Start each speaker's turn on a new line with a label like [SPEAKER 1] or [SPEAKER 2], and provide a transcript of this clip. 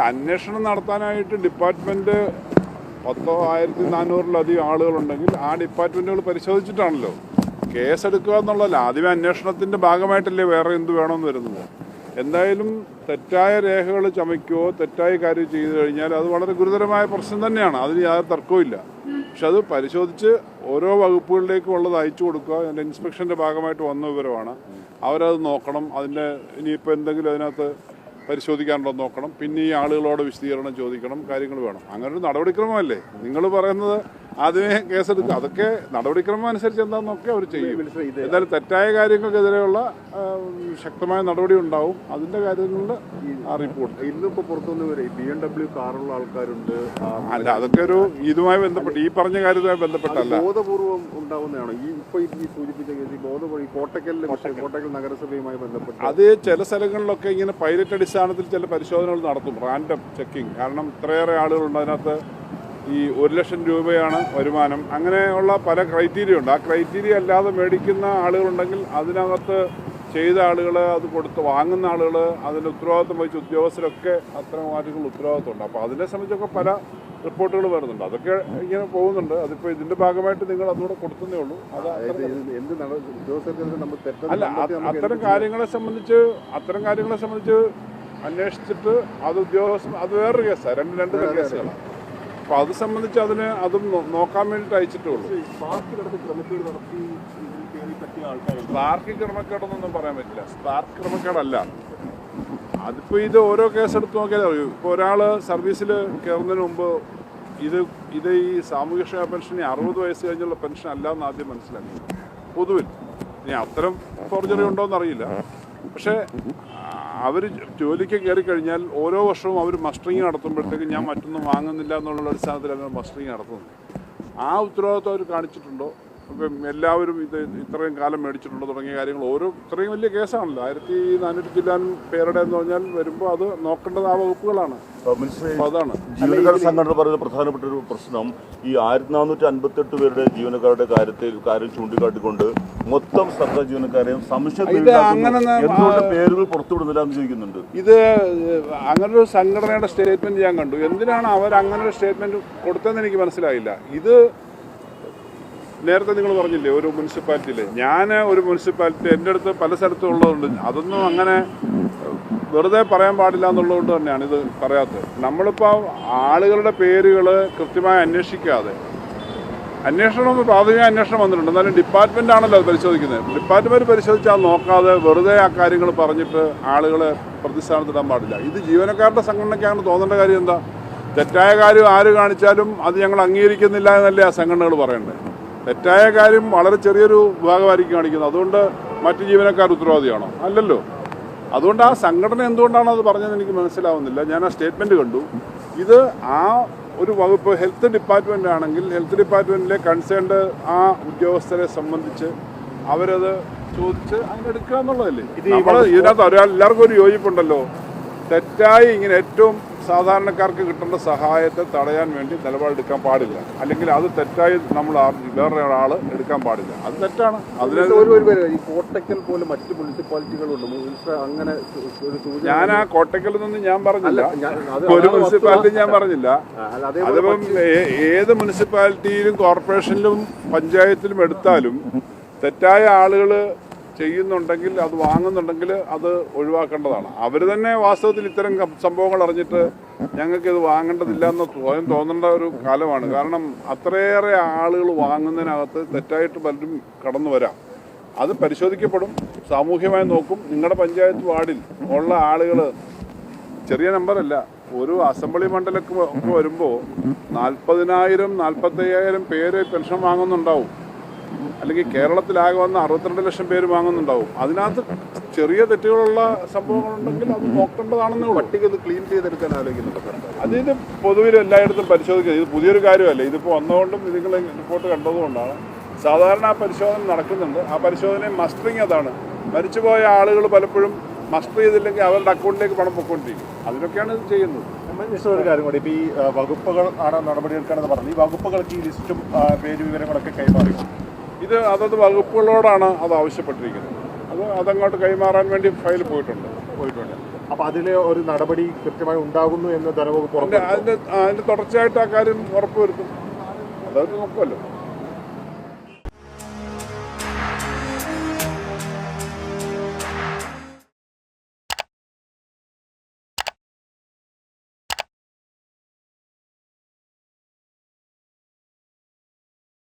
[SPEAKER 1] അന്വേഷണം നടത്താനായിട്ട് ഡിപ്പാർട്ട്മെന്റ് പത്തോ ആയിരത്തി നാനൂറിലധികം ആളുകളുണ്ടെങ്കിൽ ആ ഡിപ്പാർട്ട്മെന്റുകൾ പരിശോധിച്ചിട്ടാണല്ലോ. കേസെടുക്കുക എന്നുള്ളതല്ല ആദ്യമേ അന്വേഷണത്തിന്റെ ഭാഗമായിട്ടല്ലേ വേറെ എന്ത് വേണമെന്ന് വരുന്നത്. എന്തായാലും തെറ്റായ രേഖകൾ ചമയ്ക്കുകയോ തെറ്റായ കാര്യം ചെയ്തു കഴിഞ്ഞാൽ അത് വളരെ ഗുരുതരമായ പ്രശ്നം തന്നെയാണ്. അതിന് യാതൊരു തർക്കവും പക്ഷെ അത് പരിശോധിച്ച് ഓരോ വകുപ്പുകളിലേക്കും ഉള്ളത് അയച്ചു കൊടുക്കുക അതിന്റെ ഇൻസ്പെക്ഷന്റെ ഭാഗമായിട്ട് വന്ന വിവരമാണ്. അവരത് നോക്കണം. അതിന്റെ ഇനിയിപ്പോൾ എന്തെങ്കിലും അതിനകത്ത് പരിശോധിക്കാനുണ്ടോ എന്ന് നോക്കണം. പിന്നെ ഈ ആളുകളോട് വിശദീകരണം ചോദിക്കണം. കാര്യങ്ങൾ വേണം. അങ്ങനെ ഒരു നടപടിക്രമമല്ലേ? നിങ്ങൾ പറയുന്നത് ആദ്യമേ കേസെടുക്കുക. അതൊക്കെ നടപടിക്രമം അനുസരിച്ച് എന്താണെന്നൊക്കെ അവർ ചെയ്യും. എന്തായാലും തെറ്റായ കാര്യങ്ങൾക്കെതിരെയുള്ള ശക്തമായ നടപടി ഉണ്ടാവും. അതിന്റെ കാര്യങ്ങളിൽ ആ റിപ്പോർട്ട്
[SPEAKER 2] ഇന്നിപ്പോ പുറത്തുനിന്ന് വരെ ബി എം ഡബ്ല്യു കാറുള്ള ആൾക്കാരുണ്ട്.
[SPEAKER 1] അല്ല അതൊക്കെ ഒരു ഇതുമായി ബന്ധപ്പെട്ട് ഈ പറഞ്ഞ കാര്യവുമായി ബന്ധപ്പെട്ടല്ല
[SPEAKER 2] ബോധപൂർവം ഉണ്ടാവുന്നതാണ്. ഈ ഇപ്പൊ ഈ സൂചിപ്പിച്ച കേസ് ഈ ബോധപൂർവം ഈ കോട്ടക്കലിലെ കോട്ടക്കൽ. നഗരസഭയുമായി ബന്ധപ്പെട്ട്
[SPEAKER 1] അത് ചില സ്ഥലങ്ങളിലൊക്കെ ഇങ്ങനെ പൈലറ്റ് അടിസ്ഥാനത്തിൽ ചില പരിശോധനകൾ നടത്തും. റാൻഡം ചെക്കിംഗ് കാരണം ഇത്രയേറെ ആളുകളുണ്ട് അതിനകത്ത്. ഈ ഒരു ലക്ഷം രൂപയാണ് വരുമാനം. അങ്ങനെയുള്ള പല ക്രൈറ്റീരിയ ഉണ്ട്. ആ ക്രൈറ്റീരിയ അല്ലാതെ മേടിക്കുന്ന ആളുകളുണ്ടെങ്കിൽ അതിനകത്ത് ചെയ്ത ആളുകൾ അത് കൊടുത്ത് വാങ്ങുന്ന ആളുകൾ അതിന്റെ ഉത്തരവാദിത്വം വഹിച്ച ഉദ്യോഗസ്ഥരൊക്കെ അത്തരം കാര്യങ്ങൾ ഉത്തരവാദിത്വമുണ്ട്. അപ്പോൾ അതിനെ സംബന്ധിച്ചൊക്കെ പല റിപ്പോർട്ടുകൾ വരുന്നുണ്ട്. അതൊക്കെ ഇങ്ങനെ പോകുന്നുണ്ട്. അതിപ്പോൾ ഇതിന്റെ ഭാഗമായിട്ട് നിങ്ങൾ അതുകൂടെ കൊടുത്തതേ ഉള്ളൂ. അത് അല്ല അത്തരം കാര്യങ്ങളെ സംബന്ധിച്ച് അത്തരം കാര്യങ്ങളെ സംബന്ധിച്ച് അന്വേഷിച്ചിട്ട് അത് ഉദ്യോഗസ്ഥ അത് വേറൊരു കേസാണ് രണ്ട് രണ്ട് കേസുകളാണ് അപ്പൊ അത് സംബന്ധിച്ച് അതിന് അതും നോക്കാൻ വേണ്ടിയിട്ട് അയച്ചിട്ടേ ഉള്ളൂ സ്പാർക്ക് ക്രമക്കേടൊന്നും പറയാൻ പറ്റില്ല. സ്പാർക്ക് ക്രമക്കേടല്ല. അതിപ്പോ ഇത് ഓരോ കേസ് എടുത്ത് നോക്കിയാൽ അറിയൂ. ഇപ്പോൾ ഒരാൾ സർവീസിൽ കയറുന്നതിന് മുമ്പ് ഇത് ഇത് ഈ സാമൂഹ്യക്ഷേമ പെൻഷൻ അറുപത് വയസ്സ് കഴിഞ്ഞുള്ള പെൻഷൻ അല്ല എന്ന് ആദ്യം മനസ്സിലാക്കി. പൊതുവിൽ. ഇനി അത്തരം ഫോർജറി ഉണ്ടോ എന്നറിയില്ല പക്ഷേ അവർ ജോലിക്ക് കയറി കഴിഞ്ഞാൽ ഓരോ വർഷവും അവർ മസ്റ്ററിങ് നടത്തുമ്പോഴത്തേക്കും ഞാൻ മറ്റൊന്നും വാങ്ങുന്നില്ല എന്നുള്ള അടിസ്ഥാനത്തിൽ അവർ മസ്റ്ററിങ് നടത്തുന്നത് ആ ഉത്തരവാദിത്വം അവർ കാണിച്ചിട്ടുണ്ടോ? ഇപ്പം എല്ലാവരും ഇത് ഇത്രയും കാലം മേടിച്ചിട്ടുണ്ട് തുടങ്ങിയ കാര്യങ്ങൾ. ഓരോ ഇത്രയും വലിയ കേസാണല്ലോ. ആയിരത്തി നാനൂറ്റി ചില്ലാനും പേരുടെ എന്ന് പറഞ്ഞാൽ വരുമ്പോൾ അത് നോക്കേണ്ടത് ആ വകുപ്പുകളാണ്. അതാണ്.
[SPEAKER 3] ജീവനക്കാർ സംഘടന പറയുന്ന പ്രധാനപ്പെട്ട ഒരു പ്രശ്നം ഈ ആയിരത്തി നാനൂറ്റി അൻപത്തെട്ട് പേരുടെ ജീവനക്കാരുടെ കാര്യത്തിൽ കാര്യം ചൂണ്ടിക്കാട്ടിക്കൊണ്ട് മൊത്തം സർക്കാർ ജീവനക്കാരെയും സംശയം
[SPEAKER 1] ഇത് അങ്ങനെ ന-
[SPEAKER 3] എന്തുകൊണ്ട് പേരുകൾ പുറത്തുവിടുന്നില്ല എന്ന് ചോദിക്കുന്നുണ്ട്?
[SPEAKER 1] ഇത് അങ്ങനൊരു സംഘടനയുടെ സ്റ്റേറ്റ്മെന്റ് ഞാൻ കണ്ടു. എന്തിനാണ് അവർ അങ്ങനെ ഒരു സ്റ്റേറ്റ്മെന്റ് കൊടുത്തതെന്ന് എനിക്ക് മനസ്സിലായില്ല. ഇത് നേരത്തെ നിങ്ങൾ പറഞ്ഞില്ലേ ഒരു മുനിസിപ്പാലിറ്റിയിൽ ഞാൻ ഒരു മുനിസിപ്പാലിറ്റി എന്റെ അടുത്ത് പല സ്ഥലത്തും ഉള്ളതുകൊണ്ട് അതൊന്നും അങ്ങനെ വെറുതെ പറയാൻ പാടില്ല എന്നുള്ളതുകൊണ്ട് തന്നെയാണ് ഇത് പറയാത്തത്. നമ്മളിപ്പോൾ ആളുകളുടെ പേരുകൾ കൃത്യമായി അന്വേഷിക്കാതെ അന്വേഷണം പ്രാഥമിക അന്വേഷണം വന്നിട്ടുണ്ട്. എന്നാലും ഡിപ്പാർട്ട്മെന്റ് ആണല്ലോ പരിശോധിക്കുന്നത്. ഡിപ്പാർട്ട്മെന്റ് പരിശോധിച്ചാൽ നോക്കാതെ വെറുതെ ആ കാര്യങ്ങൾ പറഞ്ഞിട്ട് ആളുകളെ പ്രതിസ്ഥാനത്തിടാൻ പാടില്ല. ഇത് ജീവനക്കാരുടെ സംഘടനയ്ക്കാണ് തോന്നേണ്ട കാര്യം എന്താ? തെറ്റായ കാര്യം ആര് കാണിച്ചാലും അത് ഞങ്ങൾ അംഗീകരിക്കുന്നില്ല എന്നല്ലേ ആ സംഘടനകൾ പറയേണ്ടത് തെറ്റായ കാര്യം വളരെ ചെറിയൊരു വിഭാഗമായിരിക്കും കാണിക്കുന്നത്. അതുകൊണ്ട് മറ്റു ജീവനക്കാർ ഉത്തരവാദിയാണോ? അല്ലല്ലോ. അതുകൊണ്ട് ആ സംഘടന എന്തുകൊണ്ടാണ് അത് പറഞ്ഞതെന്ന് എനിക്ക് മനസ്സിലാവുന്നില്ല. ഞാൻ ആ സ്റ്റേറ്റ്മെന്റ് കണ്ടു. ഇത് ആ ഒരു വകുപ്പ് ഹെൽത്ത് ഡിപ്പാർട്ട്മെന്റ് ആണെങ്കിൽ ഹെൽത്ത് ഡിപ്പാർട്ട്മെന്റിലെ കൺസേൺഡ് ആ ഉദ്യോഗസ്ഥരെ സംബന്ധിച്ച് അവരത് ചോദിച്ച് അതിനെടുക്കുക എന്നുള്ളതല്ലേ? നമ്മൾ ഇതിനകത്ത് ഒരാൾ എല്ലാവർക്കും ഒരു യോജിപ്പുണ്ടല്ലോ. തെറ്റായി ഇങ്ങനെ ഏറ്റവും സാധാരണക്കാർക്ക് കിട്ടേണ്ട സഹായത്തെ തടയാൻ വേണ്ടി നിലപാടെടുക്കാൻ പാടില്ല. അല്ലെങ്കിൽ അത് തെറ്റായി നമ്മൾ വേറെ ഒരാൾ എടുക്കാൻ പാടില്ല. അത് തെറ്റാണ്. അതിന്
[SPEAKER 2] ഈ കോട്ടക്കൽ പോലെ മറ്റ് മുനിസിപ്പാലിറ്റികളുണ്ട് അങ്ങനെ
[SPEAKER 1] ഞാൻ ആ കോട്ടയ്ക്കൽ നിന്ന് ഞാൻ പറഞ്ഞില്ല. ഒരു മുനിസിപ്പാലിറ്റി ഞാൻ പറഞ്ഞില്ല. അതിപ്പം ഏത് മുനിസിപ്പാലിറ്റിയിലും കോർപ്പറേഷനിലും പഞ്ചായത്തിലും എടുത്താലും തെറ്റായ ആളുകൾ ചെയ്യുന്നുണ്ടെങ്കിൽ അത് വാങ്ങുന്നുണ്ടെങ്കിൽ അത് ഒഴിവാക്കേണ്ടതാണ്. അവർ തന്നെ വാസ്തവത്തിൽ ഇത്തരം സംഭവങ്ങൾ അറിഞ്ഞിട്ട് ഞങ്ങൾക്ക് ഇത് വാങ്ങേണ്ടതില്ല എന്ന് സ്വയം തോന്നേണ്ട ഒരു കാലമാണ്. കാരണം അത്രയേറെ ആളുകൾ വാങ്ങുന്നതിനകത്ത് തെറ്റായിട്ട് പലരും കടന്നു വരാം. അത് പരിശോധിക്കപ്പെടും. സാമൂഹ്യമായി നോക്കും. നിങ്ങളുടെ പഞ്ചായത്ത് വാർഡിൽ ഉള്ള ആളുകൾ ചെറിയ നമ്പറല്ല ഒരു അസംബ്ലി മണ്ഡലം വരുമ്പോൾ നാൽപ്പതിനായിരം നാൽപ്പത്തയ്യായിരം പേര് പെൻഷൻ വാങ്ങുന്നുണ്ടാവും. അല്ലെങ്കിൽ കേരളത്തിലാകെ വന്ന അറുപത്തിരണ്ട് ലക്ഷം പേര് വാങ്ങുന്നുണ്ടാവും. അതിനകത്ത് ചെറിയ തെറ്റുകളുള്ള സംഭവങ്ങളുണ്ടെങ്കിൽ അത് നോക്കേണ്ടതാണെന്ന്
[SPEAKER 2] പട്ടിക ഇത് ക്ലീൻ ചെയ്തെടുക്കാൻ ആലോചിക്കുന്നുണ്ട്
[SPEAKER 1] അതിന് പൊതുവിൽ എല്ലായിടത്തും പരിശോധിക്കുന്നത് ഇത് പുതിയൊരു കാര്യമല്ല. ഇതിപ്പോൾ വന്നതുകൊണ്ടും നിങ്ങൾ റിപ്പോർട്ട് കണ്ടതുകൊണ്ടാണ്. സാധാരണ ആ പരിശോധന നടക്കുന്നുണ്ട്. ആ പരിശോധനയും മസ്റ്ററിങ് അതാണ്. മരിച്ചുപോയ ആളുകൾ പലപ്പോഴും മസ്റ്റർ ചെയ്തില്ലെങ്കിൽ അവരുടെ അക്കൗണ്ടിലേക്ക് പണം പൊയ്ക്കൊണ്ടിരിക്കും. അതിനൊക്കെയാണ് ഇത് ചെയ്യുന്നത്.
[SPEAKER 4] മിസ്റ്റർ ഒരു കാര്യം കൂടി. ഇപ്പോൾ ഈ വകുപ്പുകൾ ആണ് നടപടിയെടുക്കണമെന്ന് പറഞ്ഞു ഈ വകുപ്പുകൾക്ക് ഈ ലിസ്റ്റും പേര് വിവരങ്ങളൊക്കെ
[SPEAKER 1] ഇത് അതത് വകുപ്പുകളോടാണ് അത് ആവശ്യപ്പെട്ടിരിക്കുന്നത്. അത് അതങ്ങോട്ട് കൈമാറാൻ വേണ്ടി ഫയൽ പോയിട്ടുണ്ട്
[SPEAKER 4] പോയിട്ടുണ്ട്. അപ്പൊ അതിൽ ഒരു നടപടി കൃത്യമായി ഉണ്ടാകുന്നു എന്ന് ധനവകുപ്പ്
[SPEAKER 1] അതിന്റെ അതിന്റെ തുടർച്ചയായിട്ട് ആ കാര്യം ഉറപ്പുവരുത്തും അതൊക്കെ നോക്കുമല്ലോ